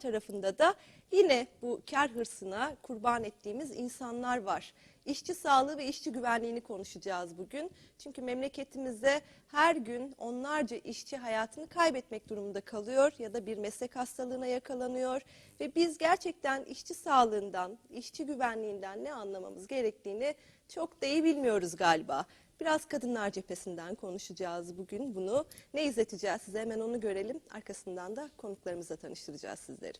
tarafında da yine bu kar hırsına kurban ettiğimiz insanlar var. İşçi sağlığı ve işçi güvenliğini konuşacağız bugün. Çünkü memleketimizde her gün onlarca işçi hayatını kaybetmek durumunda kalıyor ya da bir meslek hastalığına yakalanıyor ve biz gerçekten işçi sağlığından, işçi güvenliğinden ne anlamamız gerektiğini çok da iyi bilmiyoruz galiba. Biraz kadınlar cephesinden konuşacağız bugün bunu. Ne izleteceğiz size hemen onu görelim. Arkasından da konuklarımızla tanıştıracağız sizleri.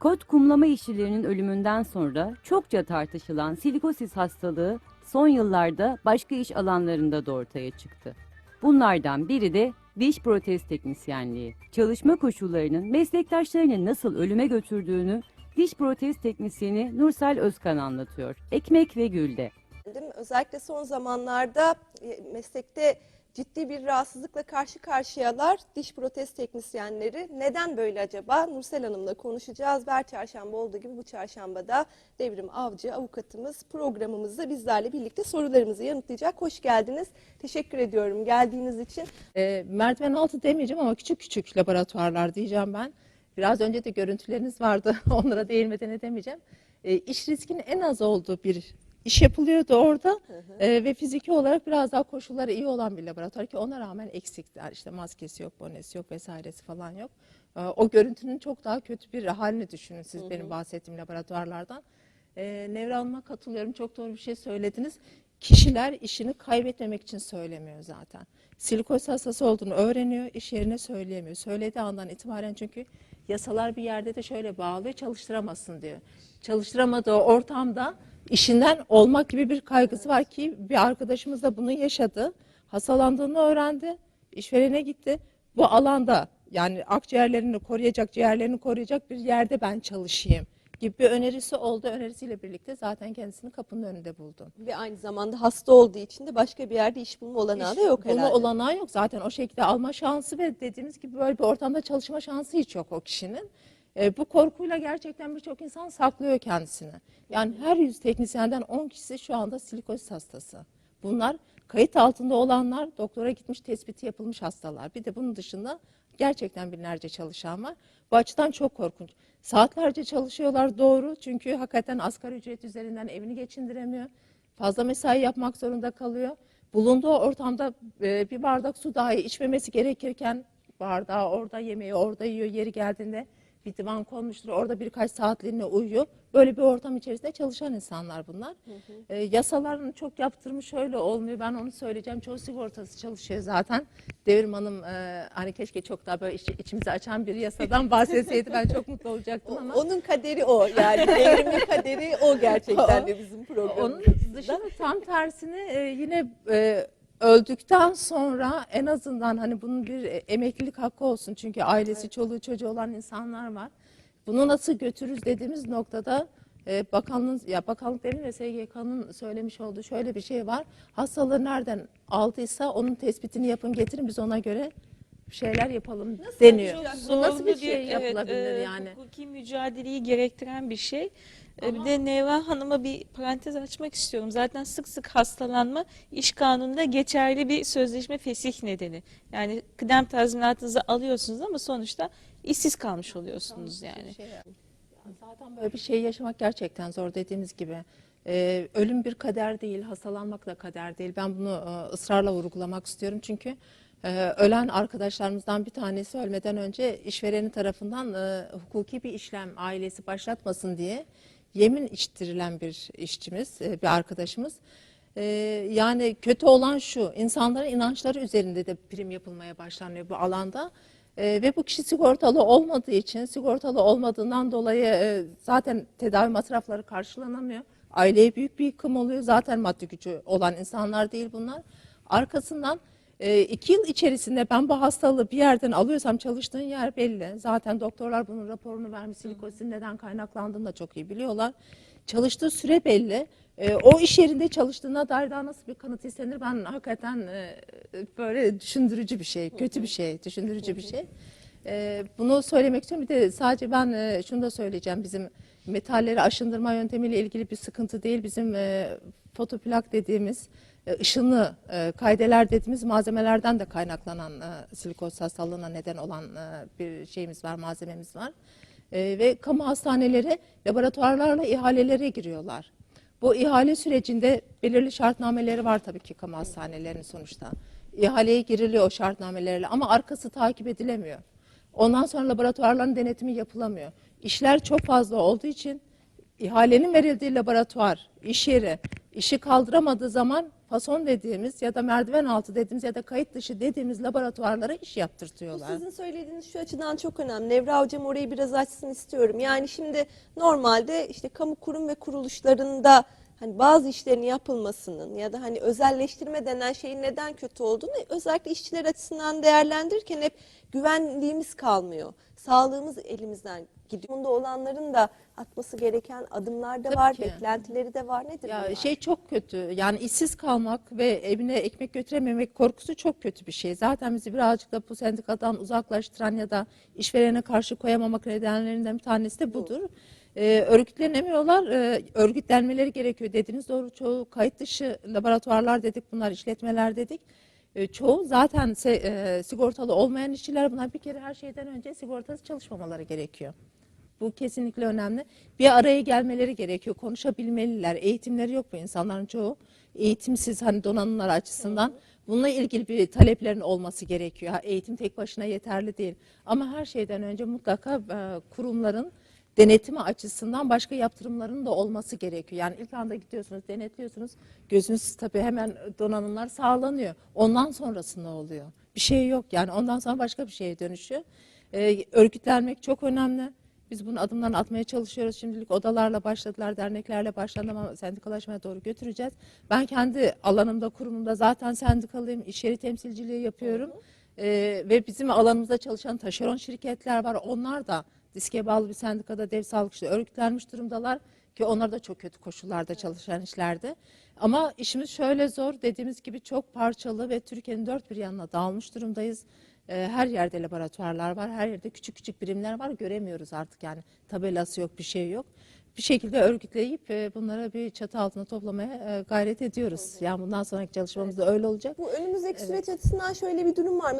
Kot kumlama işçilerinin ölümünden sonra çokça tartışılan silikosis hastalığı son yıllarda başka iş alanlarında da ortaya çıktı. Bunlardan biri de diş protez teknisyenliği. Çalışma koşullarının meslektaşlarını nasıl ölüme götürdüğünü diş protez teknisyeni Nursel Özkan anlatıyor. Ekmek ve Gül'de. Mi? Özellikle son zamanlarda e, meslekte ciddi bir rahatsızlıkla karşı karşıyalar diş protez teknisyenleri. Neden böyle acaba? Nursel Hanım'la konuşacağız. Her çarşamba olduğu gibi bu çarşamba da Devrim Avcı avukatımız programımızda bizlerle birlikte sorularımızı yanıtlayacak. Hoş geldiniz. Teşekkür ediyorum geldiğiniz için. E, merdiven altı demeyeceğim ama küçük küçük laboratuvarlar diyeceğim ben. Biraz önce de görüntüleriniz vardı. Onlara değinmeden edemeyeceğim. E, iş riskinin en az olduğu bir iş yapılıyordu orada E, ve fiziki olarak biraz daha koşulları iyi olan bir laboratuvar ki ona rağmen eksikler. İşte maskesi yok, bonesi yok vesairesi falan yok. E, o görüntünün çok daha kötü bir halini düşünün siz benim bahsettiğim laboratuvarlardan. E, Nevra Hanım'a katılıyorum. Çok doğru bir şey söylediniz. Kişiler işini kaybetmemek için söylemiyor zaten. Silikoz hastası olduğunu öğreniyor, iş yerine söyleyemiyor. Söylediği andan itibaren çünkü yasalar bir yerde de şöyle bağlıyor, çalıştıramazsın diyor. Çalıştıramadığı ortamda işinden olmak gibi bir kaygısı var ki bir arkadaşımız da bunu yaşadı. Hastalandığını öğrendi, işverene gitti. Bu alanda yani akciğerlerini koruyacak, ciğerlerini koruyacak bir yerde ben çalışayım gibi bir önerisi oldu. Önerisiyle birlikte zaten kendisini kapının önünde buldum. Ve aynı zamanda hasta olduğu için de başka bir yerde iş bulma olanağı da yok Bulma herhalde. olanağı yok zaten o şekilde alma şansı ve dediğimiz gibi böyle bir ortamda çalışma şansı hiç yok o kişinin. E, bu korkuyla gerçekten birçok insan saklıyor kendisini. Yani her 100 teknisyenden 10 kişisi şu anda silikoz hastası. Bunlar kayıt altında olanlar, doktora gitmiş tespiti yapılmış hastalar. Bir de bunun dışında gerçekten binlerce çalışan var. Bu açıdan çok korkunç. Saatlerce çalışıyorlar doğru çünkü hakikaten asgari ücret üzerinden evini geçindiremiyor. Fazla mesai yapmak zorunda kalıyor. Bulunduğu ortamda e, bir bardak su dahi içmemesi gerekirken bardağı orada yemeği orada yiyor yeri geldiğinde bir divan konmuştur orada birkaç saatliğine uyuyor. Böyle bir ortam içerisinde çalışan insanlar bunlar. E, yasaların çok yaptırmış şöyle olmuyor ben onu söyleyeceğim. Çoğu sigortası çalışıyor zaten. Devrim Hanım e, hani keşke çok daha böyle iç- içimizi açan bir yasadan bahsetseydi ben çok mutlu olacaktım ama. Onun kaderi o yani devrimin kaderi o gerçekten de bizim Onun programımızda. dışında tam tersini e, yine e, öldükten sonra en azından hani bunun bir e, emeklilik hakkı olsun. Çünkü ailesi, çoluğu, çocuğu olan insanlar var. Bunu nasıl götürürüz dediğimiz noktada e, bakanlığın ya bakanlık demin ve SGK'nın söylemiş olduğu şöyle bir şey var. Hastalığı nereden aldıysa onun tespitini yapın getirin biz ona göre bir şeyler yapalım deniyor. yapacağız? Bu nasıl bir şey evet, yapılabilir e, yani? Hukuki mücadeleyi gerektiren bir şey. E, Bir de Neva Hanım'a bir parantez açmak istiyorum. Zaten sık sık hastalanma iş kanununda geçerli bir sözleşme fesih nedeni. Yani kıdem tazminatınızı alıyorsunuz ama sonuçta işsiz kalmış oluyorsunuz yani. Şey, zaten böyle bir şey yaşamak gerçekten zor dediğimiz gibi. Ee, ölüm bir kader değil, hastalanmak da kader değil. Ben bunu e, ısrarla vurgulamak istiyorum çünkü e, ölen arkadaşlarımızdan bir tanesi ölmeden önce işvereni tarafından e, hukuki bir işlem ailesi başlatmasın diye yemin içtirilen bir işçimiz, e, bir arkadaşımız. Ee, yani kötü olan şu, insanların inançları üzerinde de prim yapılmaya başlanıyor bu alanda. Ee, ve bu kişi sigortalı olmadığı için, sigortalı olmadığından dolayı e, zaten tedavi masrafları karşılanamıyor. Aileye büyük bir yıkım oluyor. Zaten maddi gücü olan insanlar değil bunlar. Arkasından e, iki yıl içerisinde ben bu hastalığı bir yerden alıyorsam çalıştığın yer belli. Zaten doktorlar bunun raporunu vermiş. Silikozin neden kaynaklandığını da çok iyi biliyorlar. Çalıştığı süre belli. E, o iş yerinde çalıştığına dair daha nasıl bir kanıt istenir? Ben hakikaten e, böyle düşündürücü bir şey, kötü bir şey, düşündürücü bir şey. E, bunu söylemek istiyorum. Bir de sadece ben e, şunu da söyleyeceğim. Bizim metalleri aşındırma yöntemiyle ilgili bir sıkıntı değil. Bizim e, fotoplak dediğimiz ışını e, kaydeler dediğimiz malzemelerden de kaynaklanan e, silikoz hastalığına neden olan e, bir şeyimiz var, malzememiz var. E, ve kamu hastaneleri laboratuvarlarla ihalelere giriyorlar. Bu ihale sürecinde belirli şartnameleri var tabii ki kamu hastanelerinin sonuçta. İhaleye giriliyor o şartnamelerle ama arkası takip edilemiyor. Ondan sonra laboratuvarların denetimi yapılamıyor. İşler çok fazla olduğu için ihalenin verildiği laboratuvar, iş yeri işi kaldıramadığı zaman fason dediğimiz ya da merdiven altı dediğimiz ya da kayıt dışı dediğimiz laboratuvarlara iş Bu yaptırtıyorlar. sizin söylediğiniz şu açıdan çok önemli. Nevra Hocam orayı biraz açsın istiyorum. Yani şimdi normalde işte kamu kurum ve kuruluşlarında hani bazı işlerin yapılmasının ya da hani özelleştirme denen şeyin neden kötü olduğunu özellikle işçiler açısından değerlendirirken hep güvenliğimiz kalmıyor. Sağlığımız elimizden gidiyor. Bunda olanların da atması gereken adımlar da Tabii var, ki. beklentileri de var. Nedir Ya bunlar? şey çok kötü. Yani işsiz kalmak ve evine ekmek götürememek korkusu çok kötü bir şey. Zaten bizi birazcık da bu sendikadan uzaklaştıran ya da işverene karşı koyamamak nedenlerinden bir tanesi de budur. Ee, örgütlenemiyorlar. Ee, örgütlenmeleri gerekiyor dediğiniz doğru. Çoğu kayıt dışı laboratuvarlar dedik, bunlar işletmeler dedik. Ee, çoğu zaten se- e, sigortalı olmayan işçiler bunlar bir kere her şeyden önce sigortasız çalışmamaları gerekiyor. Bu kesinlikle önemli. Bir araya gelmeleri gerekiyor. Konuşabilmeliler. Eğitimleri yok bu insanların çoğu. Eğitimsiz hani donanımlar açısından. Bununla ilgili bir taleplerin olması gerekiyor. Eğitim tek başına yeterli değil. Ama her şeyden önce mutlaka e, kurumların denetimi açısından başka yaptırımların da olması gerekiyor. Yani ilk anda gidiyorsunuz, denetliyorsunuz. Gözünüz tabii hemen donanımlar sağlanıyor. Ondan sonrası ne oluyor? Bir şey yok yani. Ondan sonra başka bir şeye dönüşüyor. Ee, örgütlenmek çok önemli. Biz bunun adımlarını atmaya çalışıyoruz. Şimdilik odalarla başladılar, derneklerle başlandı ama sendikalaşmaya doğru götüreceğiz. Ben kendi alanımda, kurumumda zaten sendikalıyım, iş yeri temsilciliği yapıyorum. Ee, ve bizim alanımızda çalışan taşeron şirketler var. Onlar da diske bağlı bir sendikada dev sağlıkçıda örgütlenmiş durumdalar ki onlar da çok kötü koşullarda çalışan işlerde. Ama işimiz şöyle zor dediğimiz gibi çok parçalı ve Türkiye'nin dört bir yanına dağılmış durumdayız. Ee, Her yerde laboratuvarlar var, her yerde küçük küçük birimler var. Göremiyoruz artık yani tabelası yok, bir şey yok. Bir şekilde örgütleyip e, bunlara bir çatı altına toplamaya e, gayret ediyoruz. Yani bundan sonraki çalışmamız da öyle olacak. Bu önümüzdeki süreç açısından şöyle bir durum var.